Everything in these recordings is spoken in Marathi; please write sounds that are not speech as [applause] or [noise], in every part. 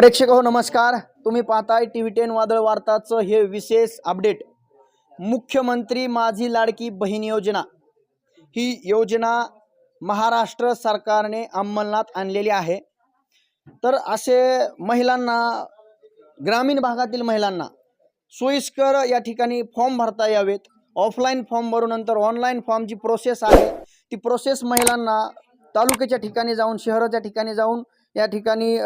प्रेक्षक हो नमस्कार. तुम्ही पाहताय टी व्ही टेन वादळ वार्ताचं हे विशेष अपडेट. मुख्यमंत्री माझी लाडकी बहीण योजना. ही योजना महाराष्ट्र सरकारने अंमलनात आणलेली आहे. तर असे महिलांना ग्रामीण भागातील महिलांना सोयीस्कर या ठिकाणी फॉर्म भरता यावेत. ऑफलाईन फॉर्म भरून नंतर ऑनलाईन फॉर्म जी प्रोसेस आहे ती प्रोसेस महिलांना तालुक्याच्या ठिकाणी जाऊन शहराच्या ठिकाणी जाऊन या ठिकाणी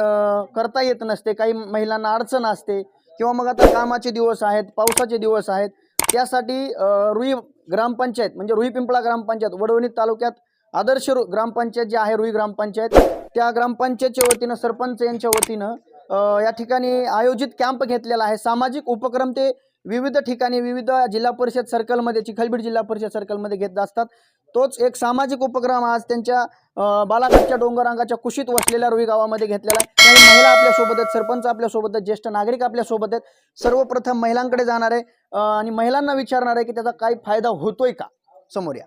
करता येत नसते. काही महिलांना अडचण असते. किंवा मग आता कामाचे दिवस आहेत पावसाचे दिवस आहेत. त्यासाठी रुई ग्रामपंचायत म्हणजे रुई पिंपळा ग्रामपंचायत वडवणी तालुक्यात आदर्श रु- ग्रामपंचायत जी आहे रुई ग्रामपंचायत त्या ग्रामपंचायतच्या वतीनं सरपंच यांच्या वतीनं या ठिकाणी आयोजित कॅम्प घेतलेला आहे. सामाजिक उपक्रम ते विविध ठिकाणी विविध जिल्हा परिषद सर्कलमध्ये चिखलबीड जिल्हा परिषद सर्कलमध्ये घेत असतात. तोच एक सामाजिक उपक्रम आज त्यांच्या बालाघाटच्या डोंगरांगाच्या कुशीत वसलेल्या रुई गावामध्ये घेतलेला आहे. काही महिला आपल्यासोबत आहेत सरपंच आपल्यासोबत आहेत ज्येष्ठ नागरिक आपल्यासोबत आहेत. सर्वप्रथम महिलांकडे जाणार आहे आणि महिलांना विचारणार आहे की त्याचा काय फायदा होतोय का? समोर या.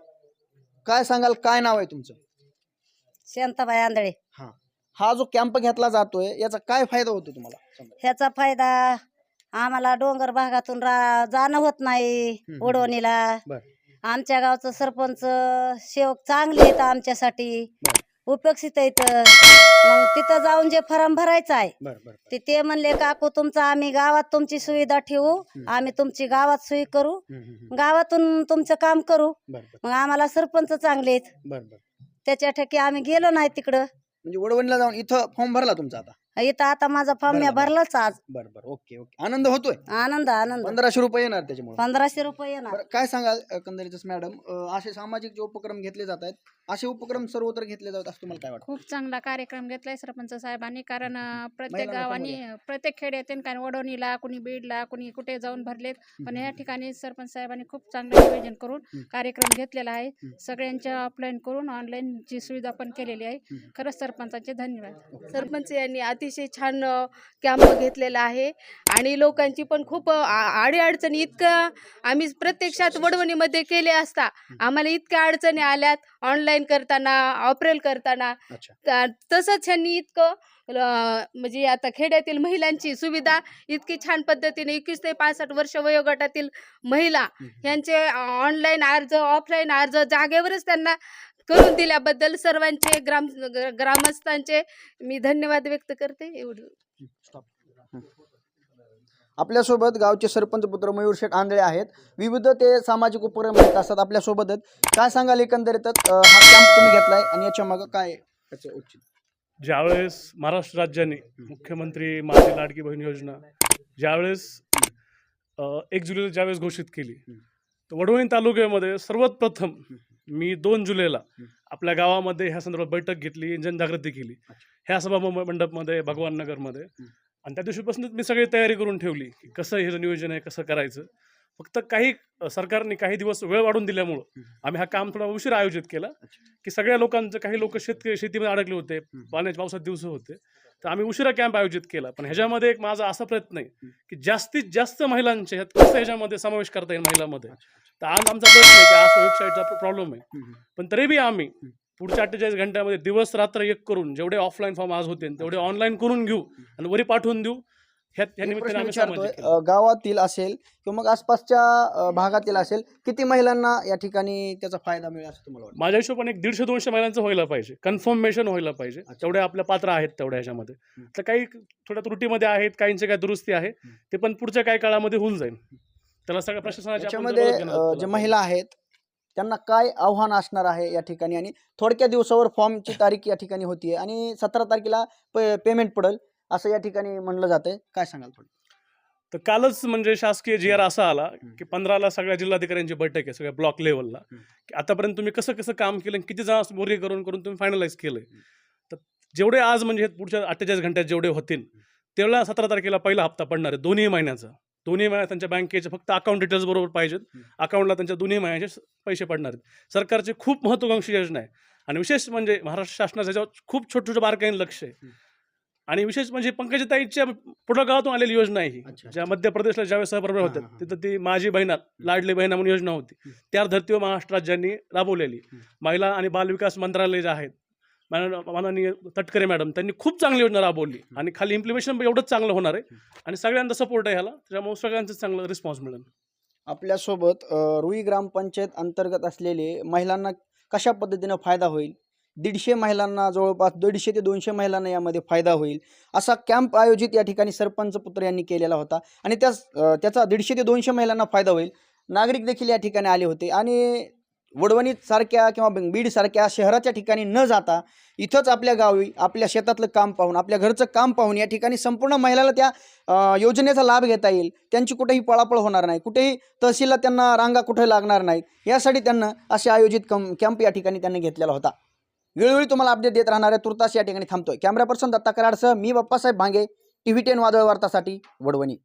काय सांगाल? काय नाव आहे तुमचं? शांताबाई आंधळे. हा. हा जो कॅम्प घेतला जातोय याचा काय फायदा होतो तुम्हाला. ह्याचा फायदा आम्हाला डोंगर भागातून रा जाणं होत नाही हम्म. बर. आमच्या गावचं सरपंच सेवक चांगले आहेत आमच्यासाठी. बर. उपक्षित आहेत. मग तिथं जाऊन जे फॉर्म भरायचं आहे बरं बरं ते ते म्हणले काकू तुमचं आम्ही गावात तुमची सुविधा ठेवू. आम्ही तुमची गावात सोयी करू. हम्म, हम्म, हम्म. गावातून तुमचं काम करू. बरं बरं. मग आम्हाला सरपंच चांगले आहेत. बरं बरं. त्याच्या ठिकाणी आम्ही गेलो नाही तिकडं. म्हणजे वडवणीला जाऊन इथं फॉर्म भरला तुमचा आता? इथं आता माझा फॉर्म मी बरं, बरं. भरलाच आज. बरं बरं. Okay okay. आनंद होतोय? आनंद आनंद. पंधराशे रुपये येणार त्याच्यामुळे. पंधराशे रुपये येणार. काय सांगाल एकंदरीतच मॅडम? अं, असे सामाजिक जे उपक्रम घेतले जात आहेत असे उपक्रम सर्वत्र घेतले जातात असं तुम्हाला काय वाटतं? खूप चांगला कार्यक्रम घेतलाय सरपंच साहेबांनी कारण अं, प्रत्येक गावानी प्रत्येक खेड्यातून काही वडवणीला कुणी बीडला कुणी कुठे जाऊन भरलेत. पण या ठिकाणी सरपंच साहेबांनी खूप चांगलं नियोजन करून. कार्यक्रम घेतलेला आहे. सगळ्यांच्या ऑफलाईन करून ऑनलाईन ची सुविधा पण केलेली आहे. खरंच सरपंचांचे धन्यवाद. सरपंच यांनी अतिशय छान कॅम्प घेतलेला आहे. आणि लोकांची पण खूप अडीअडचणी इतकं आम्ही प्रत्यक्षात वडवणीमध्ये केले असता आम्हाला इतक्या अडचणी आल्यात ऑनलाईन करताना ऑपरेल करताना. तसंच ह्यांनी इतकं म्हणजे आता खेड्यातील महिलांची सुविधा इतकी छान पद्धतीने एकवीस ते पासष्ट वर्ष वयोगटातील महिला यांचे ऑनलाईन अर्ज ऑफलाईन अर्ज जागेवरच त्यांना करून दिल्याबद्दल सर्वांचे ग्राम ग्रामस्थांचे मी धन्यवाद व्यक्त करते. एवढं. आपल्यासोबत गावचे सरपंच पुत्र मयूर शेठ आंधळे आहेत. विविध ते सामाजिक उपक्रम घेत असतात आपल्यासोबत. आहेत काय सांगाल एकंदरीतच? हा कॅम्प तुम्ही घेतलाय आणि याच्या मागं काय औचित्य? ज्यावेळेस महाराष्ट्र राज्याने मुख्यमंत्री माझी लाडकी बहीण योजना ज्यावेळेस एक जुलैला ज्यावेळेस घोषित केली तर वडवणी तालुक्यामध्ये सर्वात प्रथम मी दोन जुलैला आपल्या गावामध्ये ह्या संदर्भात बैठक घेतली जनजागृती केली. ह्या सभा मंडपमध्ये भगवान नगरमध्ये. आणि त्या दिवशीपासूनच मी सगळी तयारी करून ठेवली की कसं हे नियोजन आहे कसं करायचं. फक्त काही सरकारने काही दिवस वेळ वाढून दिल्यामुळं आम्ही हा काम थोडा उशीर आयोजित केला की सगळ्या लोकांचं काही लोक शेत शेतीमध्ये अडकले होते पाण्याच्या पावसात दिवस होते. तर आम्ही उशिरा कॅम्प आयोजित केला. पण ह्याच्यामध्ये एक माझा असा प्रयत्न आहे की जास्तीत जास्त महिलांचे ह्यात कसं ह्याच्यामध्ये समावेश करता येईल महिलांमध्ये? तर आज आमचा प्रयत्न आहे की आज वेबसाईटचा प्रॉब्लेम आहे. पण तरी बी आम्ही पुढच्या अठ्ठेचाळीस घंट्यामध्ये दिवस रात्र एक करून जेवढे ऑफलाईन फॉर्म आज होते तेवढे ऑनलाईन करून घेऊ आणि वरी पाठवून देऊ गावातील असेल किंवा मग आसपासच्या भागातील असेल किती महिलांना या ठिकाणी त्याचा फायदा मिळेल असं तुम्हाला वाटतं? माझ्या हिशोबाने एक दीडशे दोनशे महिलांचं व्हायला पाहिजे. कन्फर्मेशन व्हायला पाहिजे. तेवढे आपल्या पात्र आहेत तेवढ्या ह्याच्यामध्ये. तर काही थोड्या त्रुटीमध्ये आहेत काहींचे काही दुरुस्ती आहे ते पण पुढच्या काही काळामध्ये होऊन जाईल. त्याला सगळ्या प्रशासनाची आपण त्याच्यामध्ये जबाबदारी घेणार अं, आहोत. जे महिला आहेत त्यांना काय आव्हान असणार आहे या ठिकाणी? आणि थोडक्या दिवसावर फॉर्मची [laughs] तारीख या ठिकाणी होतीये. आणि सतरा तारखेला पेमेंट पडेल. असं या ठिकाणी म्हणलं जातंय. काय सांगाल थोडं? तर कालच म्हणजे शासकीय जी आर असा आला. की पंधराला सगळ्या जिल्हाधिकाऱ्यांची बैठक आहे सगळ्या ब्लॉक लेवलला. की आतापर्यंत तुम्ही कसं कसं काम केलं किती जण बोरी करून करून तुम्ही फायनलाइज केलंय. तर जेवढे आज म्हणजे पुढच्या अठ्ठेचाळीस घंट्यात जेवढे होतील तेवढ्या सतरा तारखेला पहिला हप्ता पडणार आहे दोन्ही महिन्याचा. दोन्ही महिन्यात त्यांच्या बँकेचे फक्त अकाउंट डिटेल्स बरोबर पाहिजेत. अकाउंटला त्यांच्या दोन्ही महिन्याचे पैसे पडणार आहेत. सरकारची खूप महत्त्वाकांक्षी योजना आहे. आणि विशेष म्हणजे महाराष्ट्र शासनाचं खूप छोटं छोटं बारकाईने लक्ष आहे. आणि विशेष म्हणजे पंकजताईच्या पुढगावातून आलेली योजना आहे ही. ज्या मध्य प्रदेशला ज्यावेळेस सहप्रभा हां, होत्या हां, हां. तिथं ती माझी बहिणा लाडली बहिणा म्हणून योजना होती. त्या धर्तीवर महाराष्ट्र राज्यांनी राबवलेली. महिला आणि बालविकास मंत्रालय जे आहेत माननीय तटकरे मॅडम त्यांनी खूप चांगली योजना राबवली. आणि खाली इम्प्लिमेशन एवढंच चांगलं होणार आहे. आणि सगळ्यांचा सपोर्ट आहे ह्याला त्याच्यामुळे सगळ्यांचं चांगलं रिस्पॉन्स मिळेल. आपल्यासोबत रुई ग्रामपंचायत अंतर्गत असलेले महिलांना कशा पद्धतीनं फायदा होईल? दीडशे महिलांना जवळपास दीडशे ते दोनशे महिलांना यामध्ये फायदा होईल असा कॅम्प आयोजित या ठिकाणी सरपंच पुत्र यांनी केलेला होता. आणि त्या त्याचा दीडशे ते दोनशे महिलांना फायदा होईल. नागरिक देखील या ठिकाणी आले होते. आणि वडवणीसारख्या किंवा बीडसारख्या शहराच्या ठिकाणी न जाता इथंच आपल्या गावी आपल्या शेतातलं काम पाहून आपल्या घरचं काम पाहून या ठिकाणी संपूर्ण महिलाला त्या योजनेचा लाभ घेता येईल. त्यांची कुठेही पळापळ होणार नाही. कुठेही तहसीलला त्यांना रांगा कुठे लागणार नाहीत. यासाठी त्यांना असे आयोजित कम कॅम्प या ठिकाणी त्यांनी घेतलेला होता. वेळोवेळी तुम्हाला अपडेट देत राहणार आहे. तुर्तास या ठिकाणी थांबतोय. कॅमेरा पर्सन दत्ता कराडसह मी Bappasaheb Bhange T V ten वादळ वार्तासाठी वडवणी.